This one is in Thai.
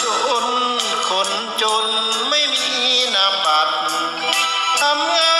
ชน คนจนไม่มีนามบัตรทำงาน